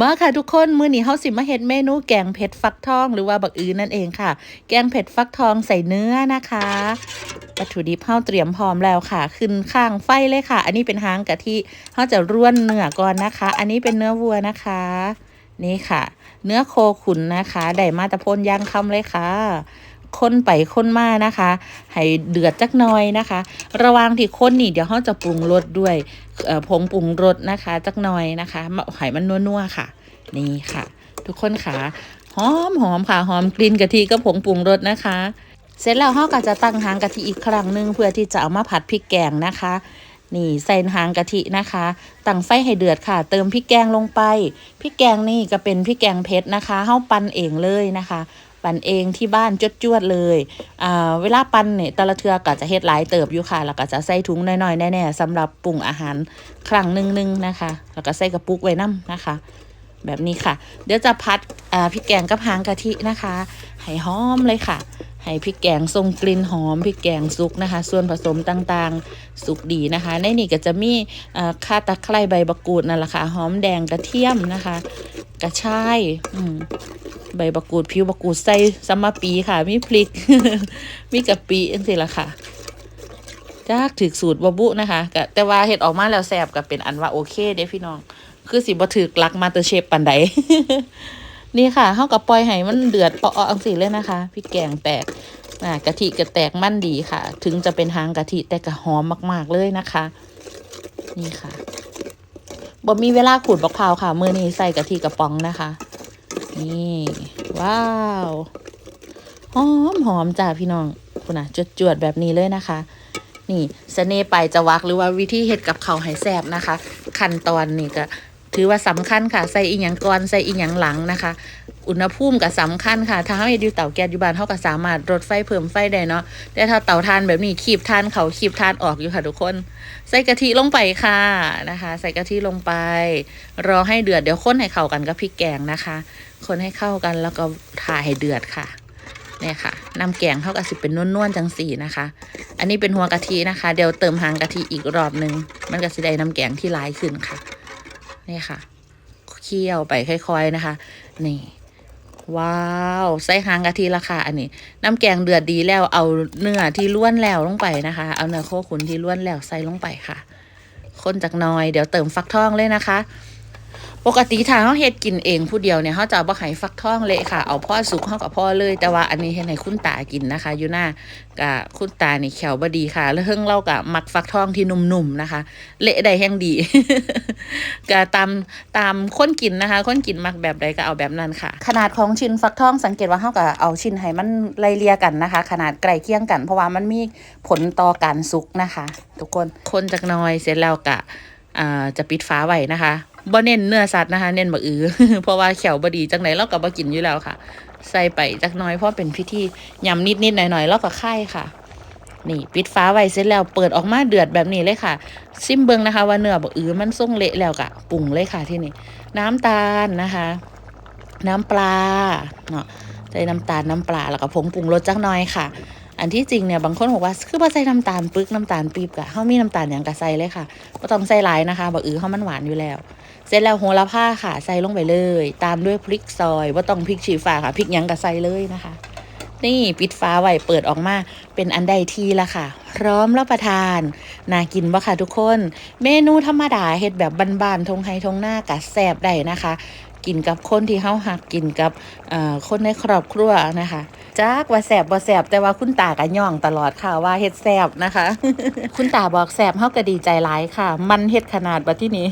มาค่ะทุกคนมื้อนี้เฮาสิมาเฮ็ดเมนูแกงเผ็ดฟักทอง หรือว่าบักอือนั่นเองค่ะ แกงเผ็ดฟักทองใส่เนื้อนะคะวัตถุดิบเฮาเตรียมพร้อมแล้วค่ะ ขึ้นข้างไฟเลยค่ะ อันนี้เป็นหางกะทิเฮาจะร่วนเนื้อก่อนนะคะ อันนี้เป็นเนื้อวัวนะคะ นี่ค่ะ เนื้อโคขุนนะคะได้มาตะพนย่างคำเลยค่ะ คนไปคนมานะคะ ให้เดือดจักหน่อยนะคะ ระว่างที่คนนี่เดี๋ยวเขาจะปรุงรสด้วยผงปรุงรสนะคะจักหน่อยนะคะมาให้มันนัวๆค่ะ นี่ค่ะ ทุกคนค่ะหอมหอมค่ะหอมกลิ่นกะทิกับผงปรุงรสนะคะ เสร็จแล้วเราก็จะตั้งหางกะทิอีกครั้งหนึ่งเพื่อที่จะเอามาผัดพริกแกงนะคะ นี่ใส่หางกะทินะคะตั้งไฟให้เดือดค่ะ เติมพริกแกงลงไปพริกแกงนี่ก็เป็นพริกแกงเพชรนะคะเฮาปั่นเองเลยนะคะปั่นเองที่บ้านจวดๆเลยอ่าเวลาปั่นเนี่ยแต่ละเทือก็จะเฮ็ดหลายเติบอยู่ค่ะแล้วก็จะใส่ถุงน้อยๆแน่ๆสำหรับปรุงอาหารครั้งหนึ่งๆนะคะ แล้วก็ใส่กระปุกไว้น้ำนะคะ แบบนี้ค่ะ เดี๋ยวจะพัดพริกแกงกับหางกะทินะคะให้หอมเลยค่ะให้พริกแกงทรงกลิ่นหอมพริกแกงสุกนะคะ ส่วนผสมต่างๆสุกดีนะคะ ในนี่ก็จะมีข่าตะไคร้ใบมะกูดนั่นแหละค่ะหอมแดงกระเทียมนะคะ กระชายใบมะกูดผิวมะกูดใส่ซัมมาปีค่ะ มีพริก มีกะปิจังซี่ละค่ะ จากถึกสูตรบบุนะคะก็แต่ว่าเห็ดออกมาแล้วแซ่บก็เป็นอันว่าโอเคเด้พี่น้อง คือสิบ่ถึกลักมาเตอร์เชฟปันใดนี่ค่ะเฮากับปล่อยให้มันเดือดเปาะอังสิเลยนะคะพริกแกงแตกอ่ากะทิก็แตกมั่นดีค่ะ ถึงจะเป็นหางกะทิแต่ก็หอมมาก ๆเลยนะคะ นี่ค่ะบ่มีเวลาขูดบักพร้าวค่ะมือนี้ใส่กะทิกระป๋องนะคะ นี่ ว้าวหอมหอมจ้าพี่น้องคุณน่ะจวดๆแบบนี้เลยนะคะ นี่เสน่ห์ไปจะวักหรือว่าวิธีเฮ็ดกับเขาให้แซ่บนะคะ ขั้นตอนนี่ก็ถือว่าสำคัญค่ะ ใส่อีหยังก่อนใส่อีหยังหลังนะคะ อุณหภูมิก็สำคัญค่ะถ้าเฮาเฮ็ดอยู่เตาแก๊สอยู่บ้านเฮาก็สามารถลดไฟเพิ่มไฟได้เนาะแต่ถ้าเตาถ่านแบบนี้คีบถ่านเขาคีบถ่านออกอยู่ค่ะทุกคน ใส่กะทิลงไปค่ะนะคะ ใส่กะทิลงไป รอให้เดือดเดี๋ยวคนให้เข้ากันกับพริกแกงนะคะ คนให้เข้ากันแล้วก็ถ่ายให้เดือดค่ะ เนี่ยค่ะน้ำแกงเท่ากับสิเป็นนวลๆจังสีนะคะ อันนี้เป็นหัวกะทินะคะ เดี๋ยวเติมหางกะทิอีกรอบหนึ่งมันก็จะได้น้ำแกงที่ลายขึ้นค่ะนี่ค่ะเคี่ยวไปค่อย ๆนะคะ นี่ ว้าวใส่หางกะทิละค่ะ อันนี้ น้ำแกงเดือดดีแล้วเอาเนื้อที่ล้วนแล้วลงไปนะคะ เอาเนื้อโคขุนที่ล้วนแล้วใส่ลงไปค่ะ คนจากน้อยเดี๋ยวเติมฟักทองเลยนะคะ ปกติถ้าเขาเฮ็ดกินเองผู้เดียวเนี่ยเขาจะเอาบ่ไห้ฟักทองเละค่ะ เอาพ่อสุกเขากับพ่อเลย แต่ว่าอันนี้เฮ็ดให้คุณตากินนะคะอยู่หน้ากะคุณตานี่แขวบดีค่ะ แล้วเฮิงเรากะมักฟักทองที่นุ่มๆนะคะ เละได้แห้งดีกะตามตามคนกินนะคะ คนกินมักแบบใดก็เอาแบบนั้นค่ะ ขนาดของชิ้นฟักทองสังเกตว่าเขาก็เอาชิ้นให้มันไล่เลี่ยกันนะคะ ขนาดใกล้เคียงกัน เพราะว่ามันมีผลต่อการสุกนะคะ ทุกคนคนจากหน้อยเสร็จแล้วกะอ่าจะปิดฟ้าไว้นะคะ บ่เน้นเนื้อสัตว์นะคะ เน้นบะอือ เพราะว่าแขวบดีจังไหนเราก็บ่กินอยู่แล้วค่ะ ใส่ไปจักน้อยเพราะเป็นพิธียำนิดๆหน่อยๆแล้วก็ไข่ค่ะ นี่ปิดฟ้าไว้เสร็จแล้วเปิดออกมาเดือดแบบนี้เลยค่ะ ซิมเบิงนะคะ ว่าเนื้อบะอือมันส่งเละแล้วกะปรุงเลยค่ะที่นี่ น้ำตาลนะคะ น้ำปลาเนาะใส่น้ำตาลน้ำปลาแล้วก็ผงปรุงรสจักน่อยค่ะ อันที่จริงเนี่ยบางคนบอกว่าคือบ่ใส่น้ำตาลปึกน้ำตาลปี๊บกะเฮามีน้ำตาลอย่างกะใส่เลยค่ะบ่ต้องใส่หลายนะคะบ่อือเฮามันหวานอยู่แล้ว เสร็จแล้วโหระพาค่ะใส่ลงไปเลย ตามด้วยพริกซอยบ่ต้องพริกชี้ฟ้าค่ะพริกยังกะใส่เลยนะคะ นี่ปิดฟ้าไว้เปิดออกมาเป็นอันใดทีละค่ะ พร้อมรับประทานน่ากินบ่ค่ะทุกคน เมนูธรรมดาเฮ็ดแบบบ้านๆทงไฮทงหน้ากะแซ่บได้นะคะ กินกับคนที่เฮาหักกินกับอ่อคนในครอบครัวนะคะจักว่าแสบบ่แสบแต่ว่าคุณตาก็ย่องตลอดค่ะว่าเฮ็ดแสบนะคะ คุณตาบอกแสบเฮาก็ดีใจหลายค่ะ มันเฮ็ดขนาดบัดที่นี้